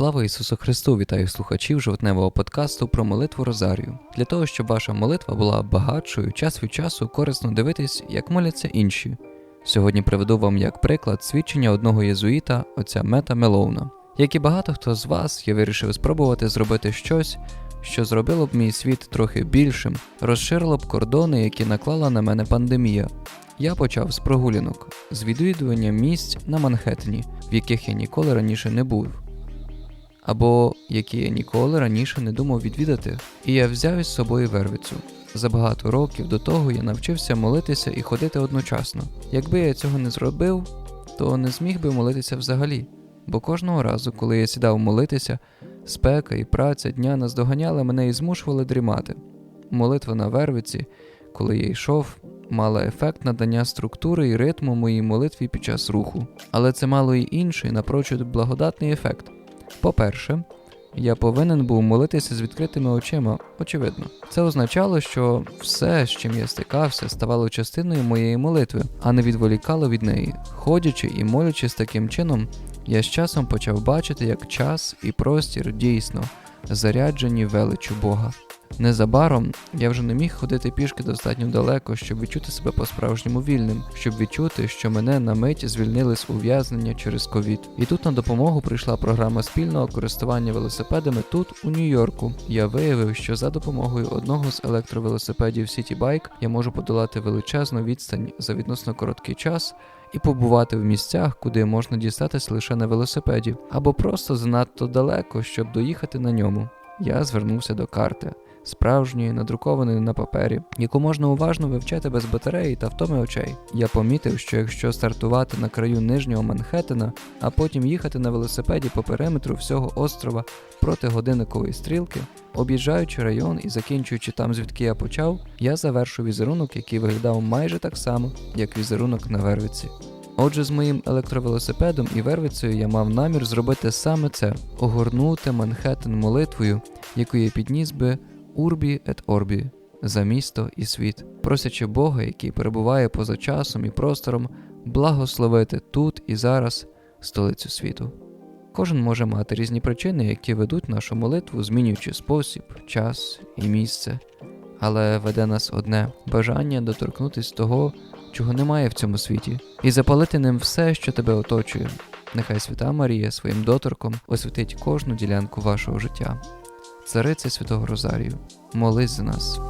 Слава Ісусу Христу! Вітаю слухачів жовтневого подкасту про молитву Розарію. Для того, щоб ваша молитва була багатшою, час від часу корисно дивитись, як моляться інші. Сьогодні приведу вам як приклад свідчення одного єзуїта, отця Мета Мелоуна. Як і багато хто з вас, я вирішив спробувати зробити щось, що зробило б мій світ трохи більшим, розширило б кордони, які наклала на мене пандемія. Я почав з прогулянок, з відвідування місць на Манхеттені, в яких я ніколи раніше не був або які я ніколи раніше не думав відвідати, і я взяв із собою вервицю. За багато років до того я навчився молитися і ходити одночасно. Якби я цього не зробив, то не зміг би молитися взагалі. Бо кожного разу, коли я сідав молитися, спека і праця дня наздоганяли мене і змушували дрімати. Молитва на вервиці, коли я йшов, мала ефект надання структури і ритму моїй молитві під час руху. Але це мало й інший, напрочуд благодатний ефект. По-перше, я повинен був молитися з відкритими очима, очевидно. Це означало, що все, з чим я стикався, ставало частиною моєї молитви, а не відволікало від неї. Ходячи і молячись таким чином, я з часом почав бачити, як час і простір дійсно заряджені величу Бога. Незабаром я вже не міг ходити пішки достатньо далеко, щоб відчути себе по-справжньому вільним, щоб відчути, що мене на мить звільнили з ув'язнення через ковід. І тут на допомогу прийшла програма спільного користування велосипедами тут, у Нью-Йорку. Я виявив, що за допомогою одного з електровелосипедів City Bike я можу подолати величезну відстань за відносно короткий час. І побувати в місцях, куди можна дістатись лише на велосипеді, або просто занадто далеко, щоб доїхати на ньому. Я звернувся до карти справжньої, надрукованої на папері, яку можна уважно вивчати без батареї та втоми очей. Я помітив, що якщо стартувати на краю нижнього Манхеттена, а потім їхати на велосипеді по периметру всього острова проти годинникової стрілки, об'їжджаючи район і закінчуючи там, звідки я почав, я завершу візерунок, який виглядав майже так само, як візерунок на вервиці. Отже, з моїм електровелосипедом і вервицею я мав намір зробити саме це огорнути Манхеттен молитвою, яку я підніс би Урбі ет Орбі за місто і світ, просячи Бога, який перебуває поза часом і простором, благословити тут і зараз столицю світу. Кожен може мати різні причини, які ведуть нашу молитву, змінюючи спосіб, час і місце, але веде нас одне бажання доторкнутися того, чого немає в цьому світі, і запалити ним все, що тебе оточує. Нехай Свята Марія своїм доторком освітить кожну ділянку вашого життя. Цариця Святого Розарію, молись за нас.